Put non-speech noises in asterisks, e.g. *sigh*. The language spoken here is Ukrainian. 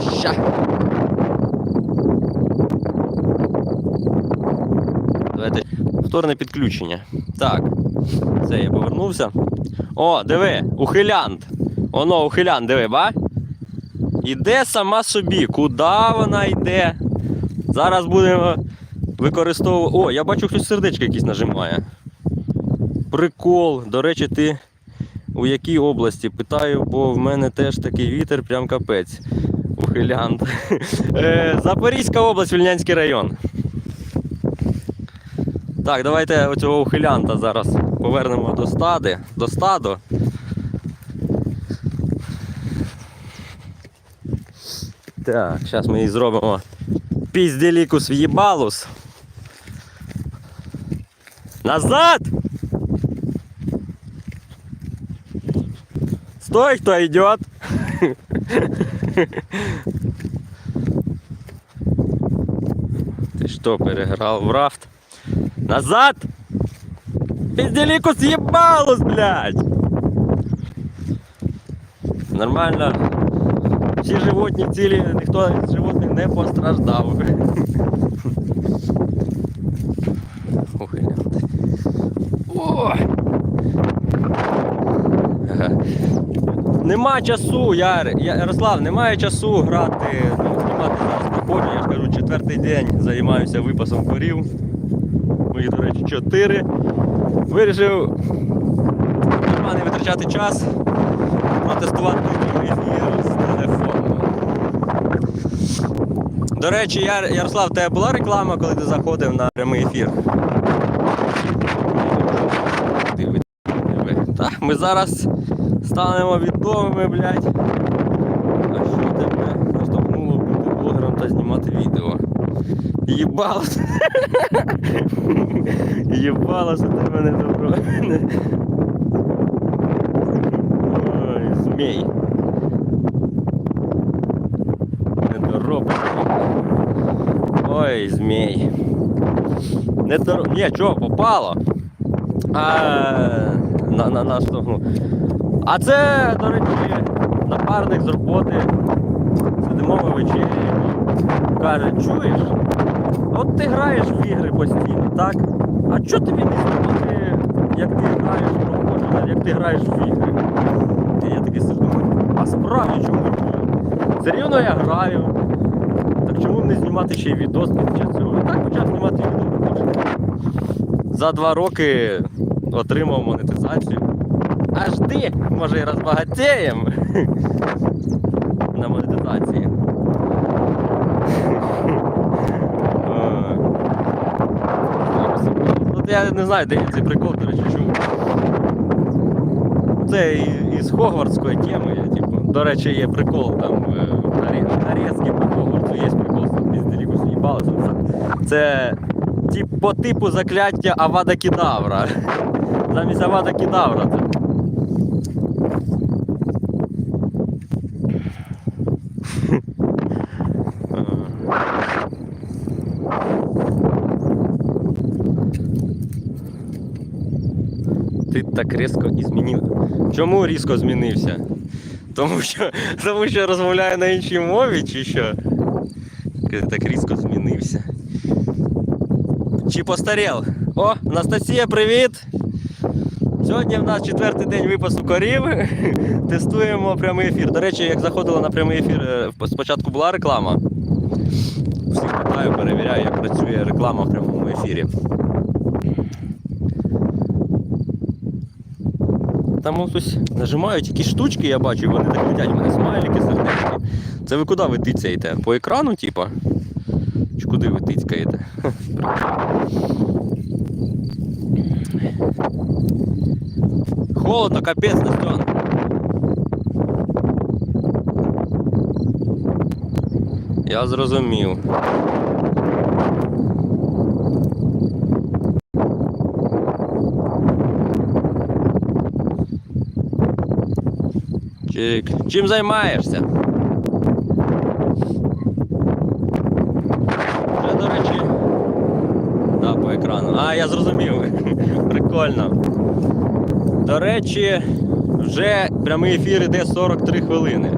ща. Давайте повторне підключення. Так. Це я повернувся. О, диви, ухилянт. Оно, ухилянт, диви, ба? Іде сама собі. Куди вона йде? Зараз будемо використовувати. О, я бачу, хтось сердечко якесь нажимає. Прикол. До речі, ти у якій області? Питаю, бо в мене теж такий вітер, прям капець. Ухилянт. Е, Запорізька область, Вільнянський район. Так, давайте оцього ухилянта зараз повернемо до стади, до стаду. Так, зараз ми їй зробимо пізділікус в'їбалус. Назад! Стой, кто идет! *laughs* *laughs* Ты что, переграл в рафт? Назад! Пизделикус ебалус, блядь! Нормально. Всі животні цілі, ніхто з животних не постраждав. *laughs* Ох. О! Нема часу, Я- Ярослав, немає часу грати, ну, знімати зараз проходжу. Я ж кажу, четвертий день займаюся випасом корів. Мої, до речі, чотири. Вирішив не витрачати час, протестувати ефір з телефону. До речі, Яр, Ярослав, тебе була реклама, коли ти заходив на прямий ефір? Так, ми зараз станемо відомими, блядь. А що тебе наштовхнуло бути блогером та знімати відео? Єбалось. Єбалось у тебе не добро. Ой, змій. Недоробок. Ой, змій. Не. Ні, чого, попало. А, на, на, наштовхнув. А це, до речі, напарник з роботи. Сидимо ми вечері. Каже, чуєш? От ти граєш в ігри постійно, так? А чого тобі не знімати, як ти граєш в як ти граєш в ігри? І я такий сижу, а справді чому? Все рівно я граю. Так чому не знімати ще й відос час цього? І так почав знімати відео. За два роки отримав монетизацію. А жди, може і розбагатієм на монетизації. От я не знаю, де цей прикол, до речі, чув. Це із Хогвартської теми, типу. До речі, є прикол там е, нарізки по Хогвартсу, є прикол, що піздеріку з'їбалося. Це, це тип, по типу закляття Авада Кедавра. *laughs* Замість Авада Кедавра. Це. Ти так різко змінив. Чому різко змінився? Тому що, тому що розмовляю на іншій мові, чи що? Ти так різко змінився. Чи постарів? О, Анастасія, привіт! Сьогодні в нас четвертий день випасу корів. *laughs* Тестуємо прямий ефір. До речі, як заходила на прямий ефір, е, спочатку була реклама. Всіх питаю, перевіряю, як працює реклама в прямому ефірі. Там ось нажимають якісь штучки, я бачу, і вони так летять, у мене смайлики, сердечки. Це ви куди ви тицяєте? По екрану, типа? Чи куди ви тицькаєте? Холодно, капець, Настен. Я зрозумів. Чик. Чим займаєшся? Ще, до речі. Да, по екрану. А, я зрозумів. *laughs* Прикольно. До речі, вже прямий ефір іде 43 хвилини.